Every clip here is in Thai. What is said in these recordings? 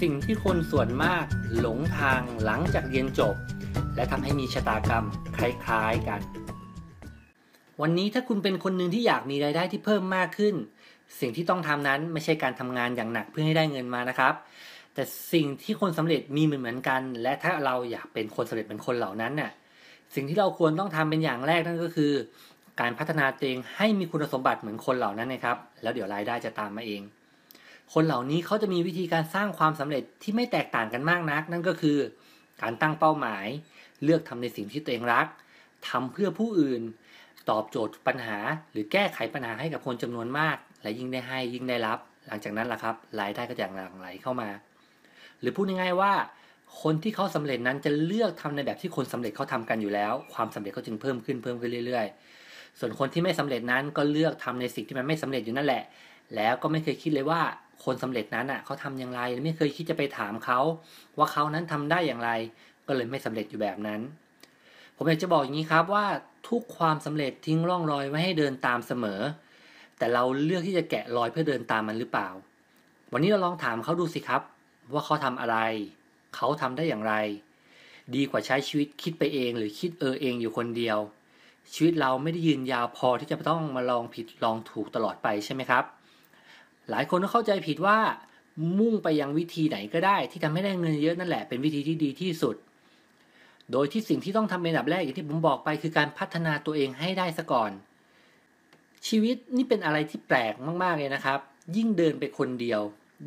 สิ่งที่คนส่วนมากหลงทางหลังจากเรียนจบ และทำให้มีชะตากรรมคล้ายๆกัน วันนี้ถ้าคุณเป็นคนหนึ่งที่อยากมีรายได้ที่เพิ่มมากขึ้น สิ่งที่ต้องทำนั้นไม่ใช่การทำงานอย่างหนักเพื่อให้ได้เงินมานะครับ แต่สิ่งที่คนสำเร็จมีเหมือนกัน และถ้าเราอยากเป็นคนสำเร็จเป็นคนเหล่านั้นน่ะสิ่งที่เราควรต้องทำเป็นอย่างแรกนั่นก็คือ การพัฒนาตัวเองให้มีคุณสมบัติเหมือนคนเหล่านั้นนะครับ แล้วเดี๋ยวรายได้จะตามมาเอง คนเหล่านี้เขาจะมีวิธีการสร้างความสำเร็จที่ไม่แตกต่างกันมากนัก นั่นก็คือ การตั้งเป้าหมาย เลือกทำในสิ่งที่ตัวเองรักทำเพื่อผู้อื่น ตอบโจทย์ปัญหา หรือแก้ไขปัญหาให้กับคนจำนวนมาก และยิ่งได้ให้ยิ่งได้รับ หลังจากนั้นล่ะครับรายได้ก็จะหลั่งไหลเข้ามา หรือพูดง่ายๆว่า คนที่เขาสำเร็จนั้นจะเลือกทำในแบบที่คนสำเร็จเขาทำกันอยู่แล้ว ความสำเร็จก็จึงเพิ่มขึ้นเพิ่มขึ้นเรื่อย ๆ ส่วนคนที่ไม่สำเร็จนั้นก็เลือกทำในสิ่งที่มันไม่สำเร็จอยู่นั่นแหละ แล้วก็ไม่เคยคิดเลยว่าคนสำเร็จนั้นอะเขาทำอย่างไรไม่เคยคิดจะไปถามเขาว่าเขานั้นทำได้อย่างไร ก็เลยไม่สำเร็จอยู่แบบนั้น ผมอยากจะบอกอย่างนี้ครับว่าทุกความสำเร็จทิ้งร่องรอยไว้ให้เดินตามเสมอ แต่เราเลือกที่จะแกะรอยเพื่อเดินตามมันหรือเปล่า วันนี้เราลองถามเขาดูสิครับ ว่าเขาทำอะไร เขาทำได้อย่างไร ดีกว่าใช้ชีวิตคิดไปเองหรือคิดเออเองอยู่คนเดียว ชีวิตเราไม่ได้ยืนยาวพอที่จะต้องมาลองผิดลองถูกตลอดไปใช่ไหมครับ หลายคนก็เข้าใจผิดว่ามุ่งไปยังวิธีไหนก็ได้ ที่ทำให้ได้เงินเยอะนั่นแหละเป็นวิธีที่ดีที่สุด โดยที่สิ่งที่ต้องทำเป็นอันดับแรกอย่างที่ผมบอกไปคือการพัฒนาตัวเองให้ได้ซะก่อน ชีวิตนี่เป็นอะไรที่แปลกมากๆเลยนะครับ ยิ่งเดินไปคนเดียว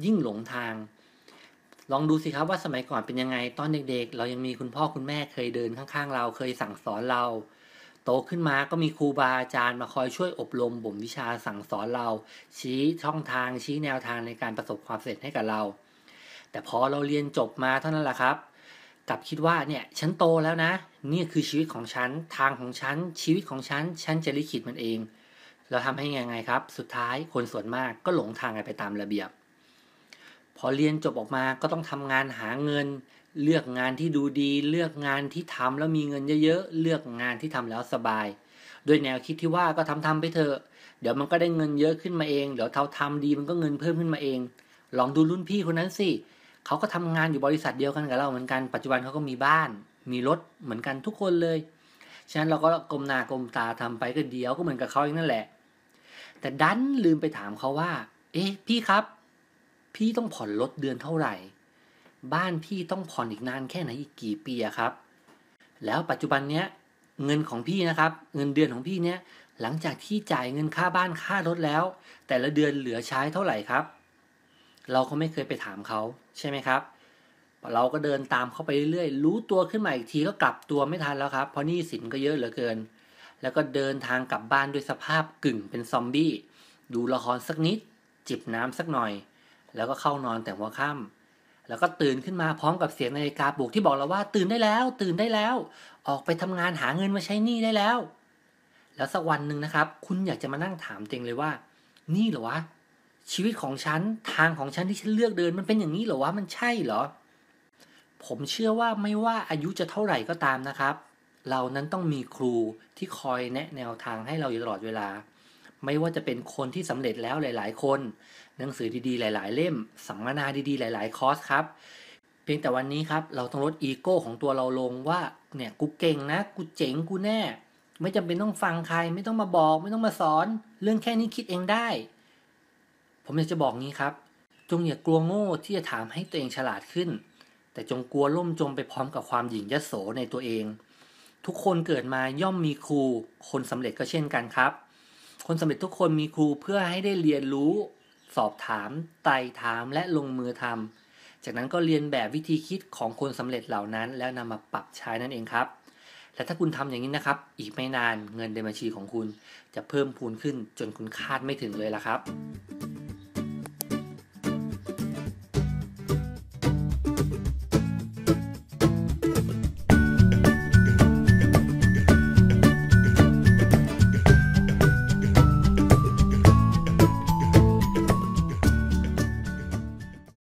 ยิ่งหลงทาง ลองดูสิครับว่าสมัยก่อนเป็นยังไงตอนเด็กๆ เรายังมีคุณพ่อคุณแม่เคยเดินข้างๆ เราเคยสั่งสอนเรา โตขึ้นมาก็มีครูบาอาจารย์มาคอยช่วยอบรมบ่มวิชาสั่งสอนเรา ชี้ช่องทางชี้แนวทางในการประสบความสำเร็จให้กับเรา แต่พอเราเรียนจบมาเท่านั้นแหละครับกลับคิดว่าเนี่ยฉันโตแล้วนะ นี่คือชีวิตของฉันทางของฉันชีวิตของฉันฉันจะลิขิตมันเอง เราทำให้ยังไงครับ สุดท้ายคนส่วนมากก็หลงทางไปตามระเบียบ พอเรียนจบออกมาก็ต้องทำงานหาเงิน เลือกงานที่ดูดี เลือกงานที่ทำแล้วมีเงินเยอะๆ เลือกงานที่ทำแล้วสบายด้วยแนวคิดที่ว่าก็ทำทำไปเถอะ เดี๋ยวมันก็ได้เงินเยอะขึ้นมาเอง เดี๋ยวเท่าทำดีมันก็เงินเพิ่มขึ้นมาเอง ลองดูรุ่นพี่คนนั้นสิ เขาก็ทำงานอยู่บริษัทเดียวกันกับเราเหมือนกัน ปัจจุบันเขาก็มีบ้าน มีรถเหมือนกันทุกคนเลย ฉะนั้นเราก็กลมหน้ากลมตาทำไปก็เดียวก็เหมือนกับเขาเองนั่นแหละ แต่ดันลืมไปถามเขาว่า เอ๊ะ พี่ครับ พี่ต้องผ่อนรถเดือนเท่าไหร่ บ้านพี่ต้องผ่อนอีกนานแค่ไหนอีกกี่ปีอะครับ แล้วปัจจุบันเนี้ยเงินของพี่นะครับ เงินเดือนของพี่เนี้ยหลังจากที่จ่ายเงินค่าบ้านค่ารถแล้ว แต่ละเดือนเหลือใช้เท่าไหร่ครับ เราก็ไม่เคยไปถามเขาใช่ไหมครับ เราก็เดินตามเขาไปเรื่อยๆรู้ตัวขึ้นมาอีกทีก็กลับตัวไม่ทันแล้วครับ เพราะหนี้สินก็เยอะเหลือเกิน แล้วก็เดินทางกลับบ้านด้วยสภาพกึ่งเป็นซอมบี้ดูละครสักนิด จิบน้ำสักหน่อย แล้วก็เข้านอนแต่หัวค่ำ แล้วก็ตื่นขึ้นมาพร้อมกับเสียงนาฬิกาปลุกที่บอกเราว่าตื่นได้แล้ว ตื่นได้แล้ว ออกไปทำงานหาเงินมาใช้หนี้ได้แล้ว แล้วสักวันหนึ่งนะครับ คุณอยากจะมานั่งถามตัวเองเลยว่า นี่เหรอวะชีวิตของฉันทางของฉันที่ฉันเลือกเดินมันเป็นอย่างนี้เหรอวะมันใช่เหรอ ผมเชื่อว่าไม่ว่าอายุจะเท่าไหร่ก็ตามนะครับ เรานั้นต้องมีครูที่คอยแนะแนวทางให้เราอยู่ตลอดเวลา ไม่ว่าจะเป็นคนที่สำเร็จแล้วหลาย ๆ คน หนังสือดีๆ หลาย ๆ เล่ม สัมมนาดีๆ หลาย ๆ คอร์สครับ เพียงแต่วันนี้ครับ เราต้องลดอีโก้ของตัวเราลงว่า เนี่ยกูเก่งนะ กูเจ๋ง กูแน่ ไม่จำเป็นต้องฟังใคร ไม่ต้องมาบอก ไม่ต้องมาสอน เรื่องแค่นี้คิดเองได้ ผมอยากจะบอกงี้ครับ จงอย่ากลัวโง่ที่จะถามให้ตัวเองฉลาดขึ้น แต่จงกลัวล่มจมไปพร้อมกับความหยิ่งยโสในตัวเอง ทุกคนเกิดมาย่อมมีครู คนสำเร็จก็เช่นกันครับ คนสำเร็จทุกคนมีครูเพื่อให้ได้เรียนรู้ สอบถาม ไต่ถามและลงมือทำจากนั้นก็เรียนแบบวิธีคิดของคนสำเร็จเหล่านั้น แล้วนำมาปรับใช้นั่นเองครับ และถ้าคุณทำอย่างนี้นะครับ อีกไม่นานเงินในบัญชีของคุณ จะเพิ่มพูนขึ้นจนคุณคาดไม่ถึงเลยละครับ